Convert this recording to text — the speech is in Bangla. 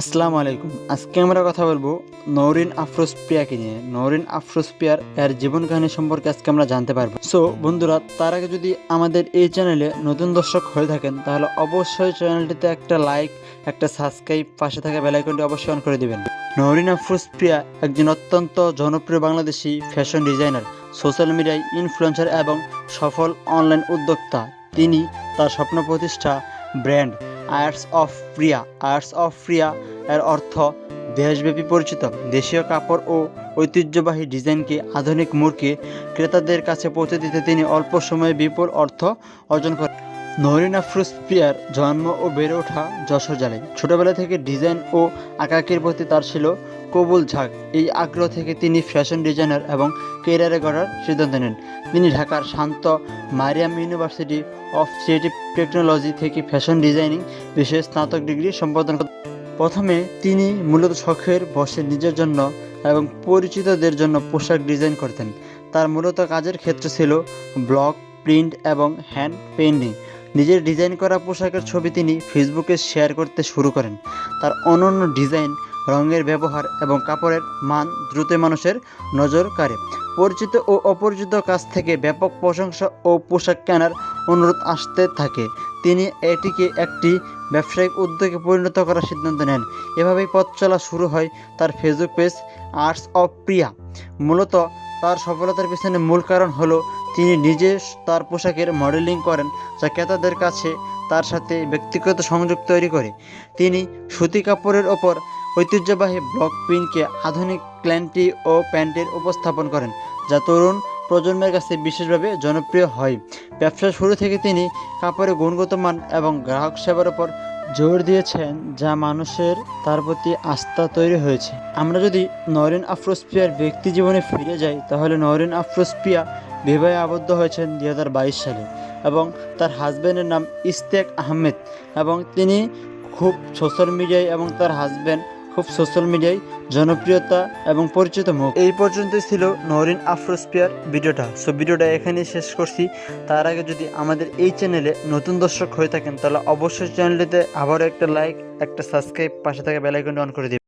আসসালামু আলাইকুম। আজকে আমরা কথা বলব নৌরিন আফরোজ প্রিয়াকে নিয়ে। নৌরিন আফরোজ প্রিয়ার এর জীবন কাহিনী সম্পর্কে আজকে আমরা জানতে পারব। সো বন্ধুরা, তার আগে যদি আমাদের এই চ্যানেলে নতুন দর্শক হয়ে থাকেন, তাহলে অবশ্যই চ্যানেলটিতে একটা লাইক, একটা সাবস্ক্রাইব, পাশে থাকা বেলাইকনটি অবশ্যই অন করে দিবেন। নৌরিন আফরোজ প্রিয়া একজন অত্যন্ত জনপ্রিয় বাংলাদেশি ফ্যাশন ডিজাইনার সোশ্যাল মিডিয়ায় ইনফ্লুয়েন্সার এবং সফল অনলাইন উদ্যোক্তা। তিনি তার স্বপ্ন প্রতিষ্ঠা brand arts of Priya arts of Priya এর অর্থ দেশব্যাপী পরিচিত। দেশীয় কাপড় ও ঐতিহ্যবাহী ডিজাইনকে আধুনিক মূর্খে ক্রেতাদের কাছে পৌঁছে দিতে তিনি অল্প সময়ে বিপুল অর্থ অর্জন করেন। নরিন আফরোজ প্রিয়ার জন্ম ও বেড়ে ওঠা যশোর জেলায়। ছোটবেলা থেকে ডিজাইন ও আঁকাকির প্রতি তার ছিল কবুল ঝাঁক। এই আগ্রহ থেকে তিনি ফ্যাশন ডিজাইনার এবং কেরিয়ারে গড়ার সিদ্ধান্ত নেন। তিনি ঢাকার Shanto Mariam university of creative technology থেকে ফ্যাশন ডিজাইনিং বিষয়ে স্নাতক ডিগ্রি সম্পাদন প্রথমে তিনি মূলত শখের বসে নিজের জন্য এবং পরিচিতদের জন্য পোশাক ডিজাইন করতেন। তার মূলত কাজের ক্ষেত্র ছিল ব্লগ, প্রিন্ট এবং হ্যান্ড পেইন্টিং। নিজের ডিজাইন করা পোশাকের ছবি তিনি ফেসবুকে শেয়ার করতে শুরু করেন। তার অনন্য ডিজাইন রঙের ব্যবহার এবং কাপড়ের মান দ্রুত মানুষের নজর কাড়ে। পরিচিত ও অপরিচিত কাছ থেকে ব্যাপক প্রশংসা ও পোশাক কেনার অনুরোধ আসতে থাকে। তিনি এটিকে একটি ব্যবসায়িক উদ্যোগে পরিণত করার সিদ্ধান্ত নেন। এভাবেই পথ চলা শুরু হয় তার Facebook page arts of Priya মূলত তার সফলতার পিছনে মূল কারণ হলো তিনি নিজে তার পোশাকের মডেলিং করেন যা ক্রেতাদের কাছে তার সাথে ব্যক্তিগত সংযোগ তৈরি করে। তিনি সুতি কাপড়ের ওপর ঐতিহ্যবাহী ব্লক প্রিন্টকে আধুনিক ক্ল্যান্টি ও প্যান্টের উপস্থাপন করেন, যা তরুণ প্রজন্মের কাছে বিশেষভাবে জনপ্রিয় হয়। ব্যবসা শুরু থেকে তিনি কাপড়ের গুণগত মান এবং গ্রাহক সেবার উপর জোর দিয়েছেন যা মানুষের তার প্রতি আস্থা তৈরি হয়েছে। আমরা যদি নরেন আফরোজ পিয়ার ব্যক্তি জীবনে ফিরে যাই, তাহলে নরেন আফরোজ পিয়া বিবাহে আবদ্ধ হয়েছেন দুই হাজার বাইশ সালে এবং তার হাজব্যান্ডের নাম ইস্তেক আহমেদ এবং তিনি খুব সোশ্যাল মিডিয়ায় এবং তার হাজব্যান্ড খুব সোশ্যাল মিডিয়ায় জনপ্রিয়তা এবং পরিচিত মুখ। এই পর্যন্তই ছিল নরিন আফরোস্পিয়ার ভিডিওটা। সো ভিডিওটা এখানেই শেষ করছি। তার আগে যদি আমাদের এই চ্যানেলে নতুন দর্শক হয়ে থাকেন, তাহলে অবশ্যই চ্যানেলটিতে আবারও একটা লাইক একটা সাবস্ক্রাইব পাশে থাকা বেলাইকনটি অন করে দিন